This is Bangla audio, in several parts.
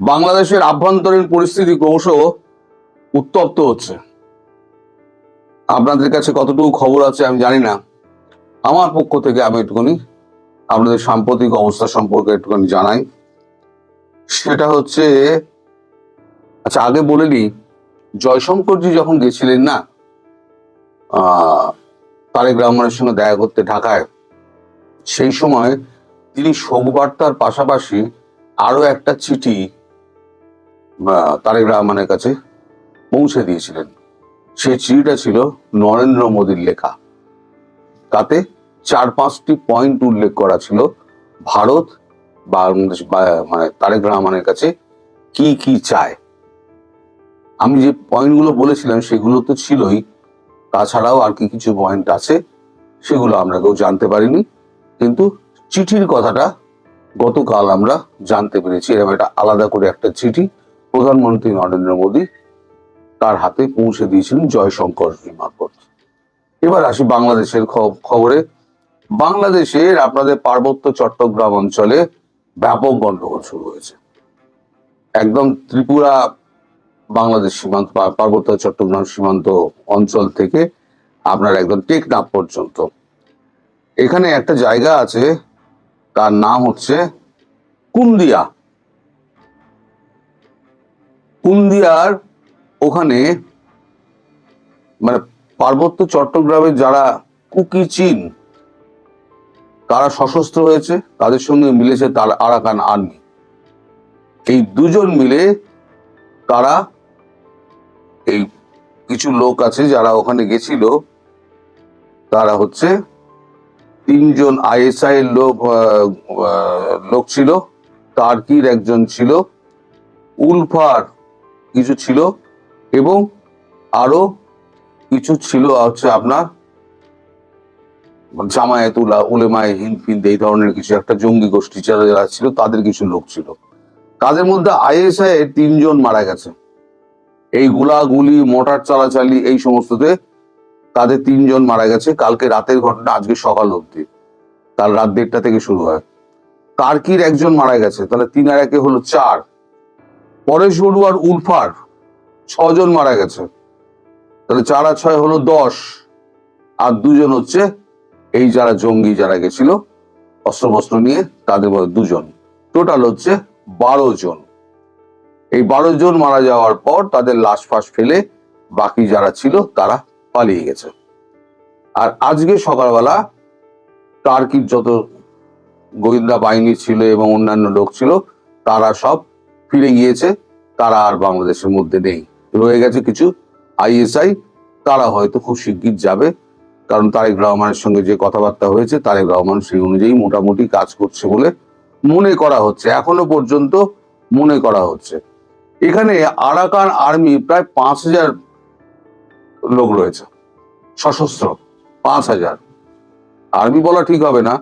বাংলাদেশের আভ্যন্তরীণ পরিস্থিতি ক্রমশ উত্তপ্ত হচ্ছে। আপনাদের কাছে কতটুকু খবর আছে আমি জানি না। আমার পক্ষ থেকে আমি একটুখানি আপনাদের সাম্প্রতিক অবস্থা সম্পর্কে একটুখানি জানাই। সেটা হচ্ছে আচ্ছা আগে বলে নিই জয়শঙ্করজি যখন গেছিলেন না তারেক রহমানের সঙ্গে দেখা করতে ঢাকায়, সেই সময় তিনি শোকবার্তার পাশাপাশি আরও একটা চিঠি তারেক রহমানের কাছে পৌঁছে দিয়েছিলেন। সেই চিঠিটা ছিল নরেন্দ্র মোদীর লেখা। তাতে চার পাঁচটি পয়েন্ট উল্লেখ করা ছিল ভারত, বাংলাদেশ মানে তারেক রহমানের কাছে কি কি চায়। আমি যে পয়েন্টগুলো বলেছিলাম সেগুলো তো ছিলই। তাছাড়াও আর কি কিছু পয়েন্ট আছে সেগুলো আমরা কেউ জানতে পারিনি। কিন্তু চিঠির কথাটা গতকাল আমরা জানতে পেরেছি। এরকম একটা আলাদা করে একটা চিঠি প্রধানমন্ত্রী নরেন্দ্র মোদী তার হাতে পৌঁছে দিয়েছিলেন জয়শঙ্কর মারফত এবার আসি বাংলাদেশের খবরে। বাংলাদেশের আপনাদের পার্বত্য চট্টগ্রাম অঞ্চলে ব্যাপক গন্ডগোল শুরু হয়েছে। একদম ত্রিপুরা বাংলাদেশ সীমান্ত পার্বত্য চট্টগ্রাম সীমান্ত অঞ্চল থেকে আপনার একদম টেকনাফ পর্যন্ত। এখানে একটা জায়গা আছে, তার নাম হচ্ছে কুন্দিয়া। কুন্দিয়ার ওখানে মানে পার্বত্য চট্টগ্রামের যারা কুকি চীন, তারা সশস্ত্র হয়েছে, তাদের সঙ্গে মিলেছে তার আরাকান আর্মি। এই দুজন মিলে তারা এই কিছু লোক আছে যারা ওখানে গেছিল, তারা হচ্ছে তিনজন আইএসআই এর লোক লোক ছিল, তার্কির একজন ছিল, উলফার কিছু ছিল এবং আরও কিছু ছিল হচ্ছে আপনার জামায়াতুল্লাহ উলেমায় হিন্দ ফিন্দ এই ধরনের কিছু, একটা জঙ্গি গোষ্ঠী যারা যারা ছিল, তাদের কিছু লোক ছিল। তাদের মধ্যে আইএসআই এর তিনজন মারা গেছে। এই গুলাগুলি, মোটর চালাচালি, এই সমস্ততে তাদের তিনজন মারা গেছে। কালকে রাতের ঘটনা, আজকে সকাল অবধি। কাল রাত দেড়টা থেকে শুরু হয়। তার্কির একজন মারা গেছে। তাহলে তিন আর একে হলো চার। পরেশ বড়ুয়ার উলফার ছজন মারা গেছে। তাহলে চার আর ছয় হলো দশ, আর দুজন হচ্ছে এই যারা জঙ্গি যারা গেছিল অস্ত্রবস্ত্র নিয়ে তাদের দুজন। টোটাল হচ্ছে বারো জন। এই বারো জন মারা যাওয়ার পর তাদের লাশ ফাঁস ফেলে বাকি যারা ছিল তারা পালিয়ে গেছে। আর আজকে সকালবেলা টার্কির যত গোয়েন্দা বাহিনী ছিল এবং অন্যান্য লোক ছিল, তারা সব ফিরে গিয়েছে, তারা আর বাংলাদেশের মধ্যে নেই। রয়ে গেছে কিছু আইএসআই, তারা হয়তো খুব শিগগির যাবে, কারণ তারেক রহমানের সঙ্গে যে কথাবার্তা হয়েছে, তারেক রহমান সেই অনুযায়ী মোটামুটি কাজ করছে বলে মনে করা হচ্ছে। এখনও পর্যন্ত মনে করা হচ্ছে। এখানে আরাকান আর্মি প্রায় পাঁচ হাজার লোক রয়েছে, সশস্ত্র পাঁচ হাজার। আর্মি বলা ঠিক হবে না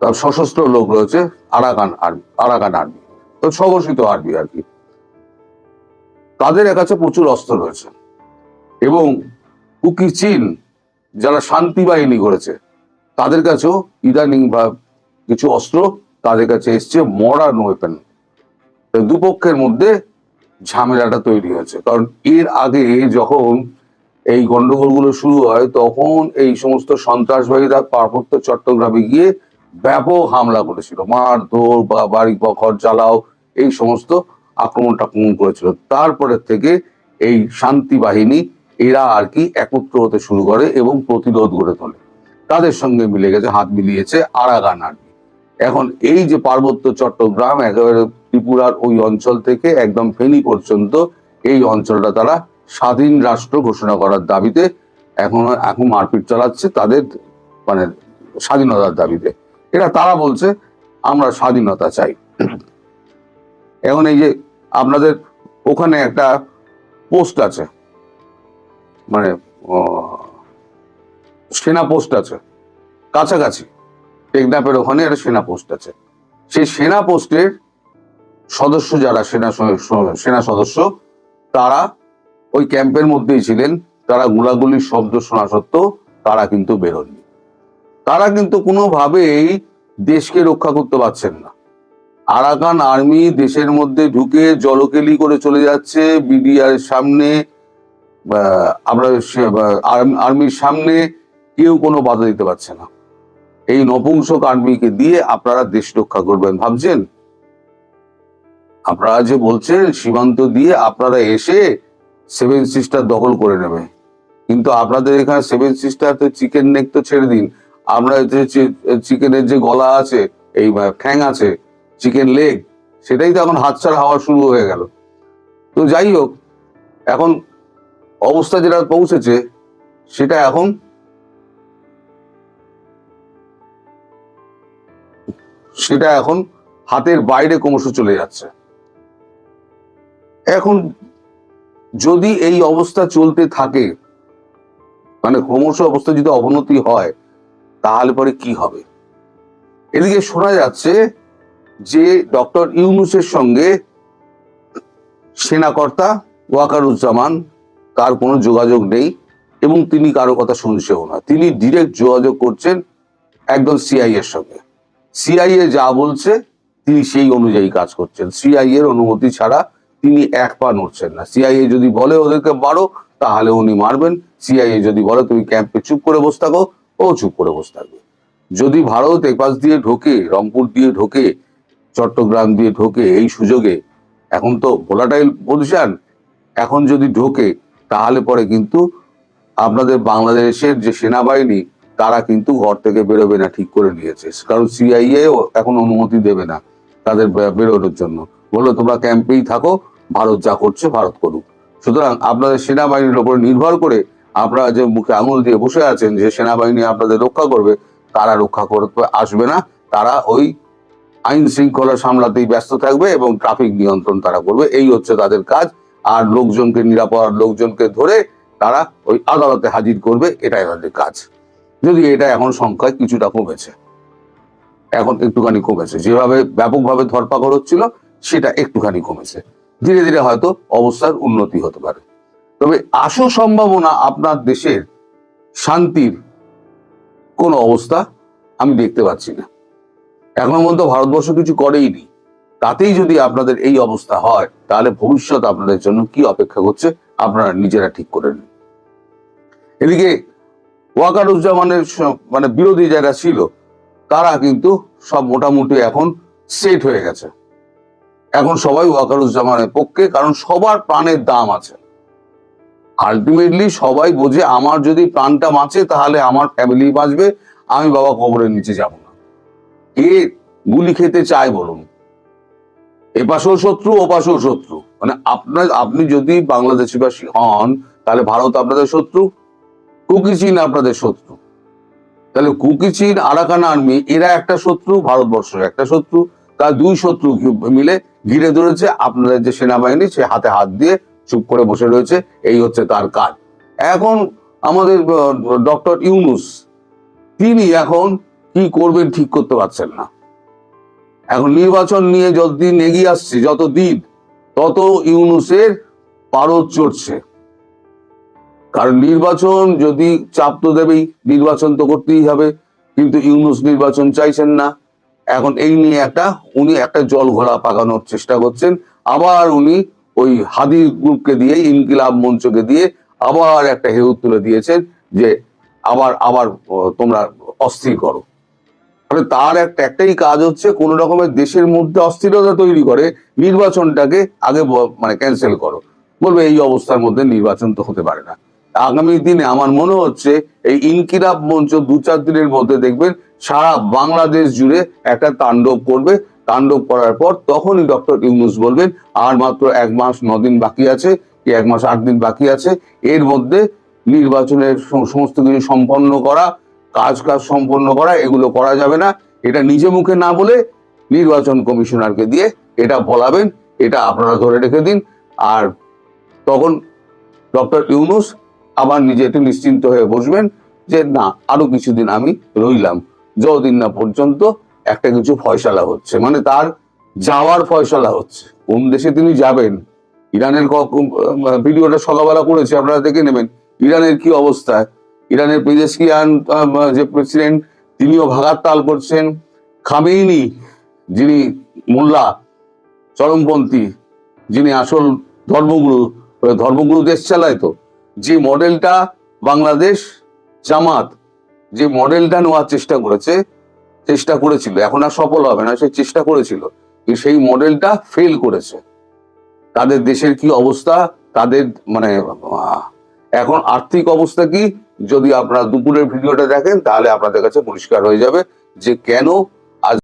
তার সশস্ত্র লোক রয়েছে আরাকান আর্মি আরাকান আর্মি। স্বঘোষিত আর্মি আর কি। তাদের কাছে প্রচুর অস্ত্র রয়েছে। এবং কুকি চীন, যারা শান্তি বাহিনী করেছে তাদের কাছেও ইদানিং বা কিছু অস্ত্র তাদের কাছে এসছে মডার্ন ওয়েপেন দুপক্ষের মধ্যে ঝামেলাটা তৈরি হয়েছে। কারণ এর আগে যখন এই গন্ডগোলগুলো শুরু হয়, তখন এই সমস্ত সন্ত্রাসবাদীরা পার্বত্য চট্টগ্রামে গিয়ে ব্যাপক হামলা করেছিল। মার দৌড় বা বাড়ি ঘর জ্বালাও এই সমস্ত আক্রমণ টাক্রমণ করেছিল। তারপরে থেকে এই শান্তি বাহিনী, এরা আর কি একত্র হতে শুরু করে এবং প্রতিরোধ গড়ে তোলে। তাদের সঙ্গে মিলে গেছে, হাত মিলিয়েছে আরাগান আর্মি। এখন এই যে পার্বত্য চট্টগ্রাম, একেবারে ত্রিপুরার ওই অঞ্চল থেকে একদম ফেনী পর্যন্ত, এই অঞ্চলটা তারা স্বাধীন রাষ্ট্র ঘোষণা করার দাবিতে এখন এখন মারপিট চালাচ্ছে তাদের মানে স্বাধীনতার দাবিতে। এটা তারা বলছে, আমরা স্বাধীনতা চাই। এখন এই যে আপনাদের ওখানে একটা পোস্ট আছে মানে সেনা পোস্ট আছে, কাছাকাছি টেকনাপের ওখানে একটা সেনা পোস্ট আছে। সেই সেনা পোস্টের সদস্য যারা সেনা সেনা সদস্য, তারা ওই ক্যাম্পের মধ্যেই ছিলেন, তারা গুলাগুলির শব্দ শোনা সত্ত্বেও তারা কিন্তু বেরোননি। তারা কিন্তু কোনোভাবেই দেশকে রক্ষা করতে পারছেন না। আরাকান আর্মি দেশের মধ্যে ঢুকে জলকেলি করে চলে যাচ্ছে। বিডিআর সামনে আমরা আর্মির সামনে কেউ কোনো বাধা দিতে পারছে না। এই নপুংসক আর্মিকে দিয়ে আপনারা দেশ রক্ষা করবেন, ভাবছেন? আপনারা যে বলছেন, সীমান্ত দিয়ে আপনারা এসে সেভেন সিস্টার দখল করে নেবে। কিন্তু আপনাদের এখানে সেভেন সিস্টার তো চিকেন নেক তো ছেড়ে দিন। আমরা চিকেনের যে গলা আছে, এই ঠ্যাং আছে চিকেন লেগ সেটাই তো এখন হাত হাতছাড়া হওয়া শুরু হয়ে গেল। তো যাই হোক, এখন অবস্থা যেটা পৌঁছেছে, সেটা এখন সেটা এখন হাতের বাইরে ক্রমশ চলে যাচ্ছে। এখন যদি এই অবস্থা চলতে থাকে মানে ক্রমশ অবস্থা যদি অবনতি হয়, তাহলে পরে কি হবে? এদিকে শোনা যাচ্ছে যে ডক্টর ইউনুসের সঙ্গে সেনাকর্তা ওয়াকারুজ্জামান, তার কোনো যোগাযোগ নেই এবং তিনি কারও কথা শুনছেও না। তিনি ডিরেক্ট যোগাযোগ করছেন একদম সিআই এর সঙ্গে। সিআইএ যা বলছে, তিনি সেই অনুযায়ী কাজ করছেন। সিআইএ এর অনুমতি ছাড়া তিনি এক পা নড়ছেন না। সিআইএ যদি বলে ওদেরকে মারো, তাহলে উনি মারবেন। সিআইএ যদি বলে, তুমি ক্যাম্পে চুপ করে বসে থাকো, ও চুপ করে বসে থাকবে। যদি ভারত এপাশ দিয়ে ঢোকে, রংপুর দিয়ে ঢোকে চট্টগ্রাম দিয়ে ঢোকে এই সুযোগে। এখন তো ভোলাটাইল পজিশন এখন যদি ঢোকে, তাহলে পরে কিন্তু আপনাদের বাংলাদেশের যে সেনাবাহিনী, তারা কিন্তু ঘর থেকে বেরোবে না, ঠিক করে নিয়েছে। কারণ সিআইএ এখন অনুমতি দেবে না তাদের বেরোনোর জন্য। বলল, তোমরা ক্যাম্পেই থাকো, ভারত যা করছে ভারত করুক। সুতরাং আপনাদের সেনাবাহিনীর উপর নির্ভর করে আপনারা যে মুখে আঙুল দিয়ে বসে আছেন যে সেনাবাহিনী আপনাদের রক্ষা করবে, তারা রক্ষা করতে আসবে না। তারা ওই আইন শৃঙ্খলা সামলাতেই ব্যস্ত থাকবে এবং ট্রাফিক নিয়ন্ত্রণ তারা করবে। এই হচ্ছে তাদের কাজ। আর লোকজনকে নিরাপদ, লোকজনকে ধরে তারা ওই আদালতে হাজির করবে, এটাই তাদের কাজ। যদি এটা এখন সংখ্যায় কিছুটা কমেছে। এখন একটুখানি কমেছে। যেভাবে ব্যাপকভাবে ধরপাকড় হচ্ছিল, সেটা একটুখানি কমেছে। ধীরে ধীরে হয়তো অবস্থার উন্নতি হতে পারে। তবে আসল সম্ভাবনা আপনার দেশের শান্তির কোনো অবস্থা আমি দেখতে পাচ্ছি না। এখনও পর্যন্ত ভারতবর্ষ কিছু করেইনি। তাতেই যদি আপনাদের এই অবস্থা হয়, তাহলে ভবিষ্যৎ আপনাদের জন্য কি অপেক্ষা করছে, আপনারা নিজেরা ঠিক করে নিন। এদিকে ওয়াকারুজ্জামানের মানে বিরোধী যারা ছিল, তারা কিন্তু সব মোটামুটি এখন সেট হয়ে গেছে। এখন সবাই ওয়াকারুজ্জামানের পক্ষে, কারণ সবার প্রাণের দাম আছে। আলটিমেটলি সবাই বোঝে, আমার যদি প্রাণটা বাঁচে, তাহলে আমার ফ্যামিলি বাঁচবে, আমি বাবা কবরের নিচে যাব। কে গুলি খেতে চায় বলুন? এপাশেও শত্রু, ওপাশেও শত্রু। মানে আপনার, আপনি যদি বাংলাদেশিবাসী হন, তাহলে ভারত আপনাদের শত্রু, কুকি চীন আপনাদের শত্রু। তাহলে কুকি চীন, আরাকান আর্মি, এরা একটা শত্রু ভারতবর্ষ একটা শত্রু। তার দুই শত্রু মিলে ঘিরে ধরেছে আপনাদের যে সেনাবাহিনী, সে হাতে হাত দিয়ে চুপ করে বসে রয়েছে। এই হচ্ছে তার কাজ। এখন আমাদের ডক্টর ইউনুস, তিনি এখন কি করবেন ঠিক করতে পারছেন না। এখন নির্বাচন নিয়ে যতদিন এগিয়ে আসছে যত দিন তত ইউনুসের পারদ চড়ছে। কারণ নির্বাচন যদি চাপ তো দেবেই, নির্বাচন তো করতেই হবে, কিন্তু ইউনুস নির্বাচন চাইছেন না। এখন এই নিয়ে একটা, উনি একটা জল ঘোলা পাকানোর চেষ্টা করছেন। আবার উনি ওই হাদি গ্রুপকে দিয়ে, ইনকিলাব মঞ্চকে দিয়ে আবার একটা হেউ তুলে দিয়েছেন যে, আবার আবার তোমরা অস্থির করো। মানে তার একটা একটাই কাজ হচ্ছে কোন রকমের দেশের মধ্যে অস্থিরতা তৈরি করে, নির্বাচনটাকে আগে মানে ক্যান্সেল করো। বলবে এই অবস্থার মধ্যে নির্বাচন তো হতে পারে না। আগামী দিনে আমার মনে হচ্ছে এই ইনকিলাব মঞ্চ দু চার দিনের মধ্যে দেখবেন সারা বাংলাদেশ জুড়ে একটা তাণ্ডব করবে। তাণ্ডব করার পর তখনই ডক্টর ইউনুস বলবেন, আর মাত্র এক মাস ন দিন বাকি আছে, কি এক মাস আট দিন বাকি আছে, এর মধ্যে নির্বাচনের সমস্ত কিছু সম্পন্ন করা কাজ কাজ সম্পন্ন করা, এগুলো করা যাবে না। এটা নিজে মুখে না বলে নির্বাচন কমিশনারকে দিয়ে এটা বলাবেন, এটা আপনারা ধরে রেখে দিন। আর তখন ডক্টর ইউনুস আবার নিজে একটু নিশ্চিন্ত হয়ে বসবেন যে, না, আরও কিছুদিন আমি রইলাম। যতদিন না পর্যন্ত একটা কিছু ফয়সালা হচ্ছে। মানে তার যাওয়ার ফয়সালা হচ্ছে। কোন দেশে তিনি যাবেন? ইরানের ভিডিওটা সকালবেলা করেছে, আপনারা দেখে নেবেন। ইরানের কি অবস্থা? ইরানের পেজেসকিয়ান যে প্রেসিডেন্ট, তিনিও ভাগার তাল করছেন। খামেইনি, যিনি মোল্লা, চরমপন্থী, যিনি আসল ধর্মগুরু ধর্মগুরু দেশ চালায় তো। যে মডেলটা বাংলাদেশ জামাত, যে মডেলটা নেওয়ার চেষ্টা করেছে, চেষ্টা করেছিল। এখন আর সফল হবে না, সে চেষ্টা করেছিল। সেই মডেলটা ফেল করেছে। তাদের দেশের কি অবস্থা? তাদের মানে এখন আর্থিক অবস্থা কি? যদি আপনারা দুপুরের ভিডিওটা দেখেন তাহলে আপনাদের কাছে পরিষ্কার হয়ে যাবে যে কেন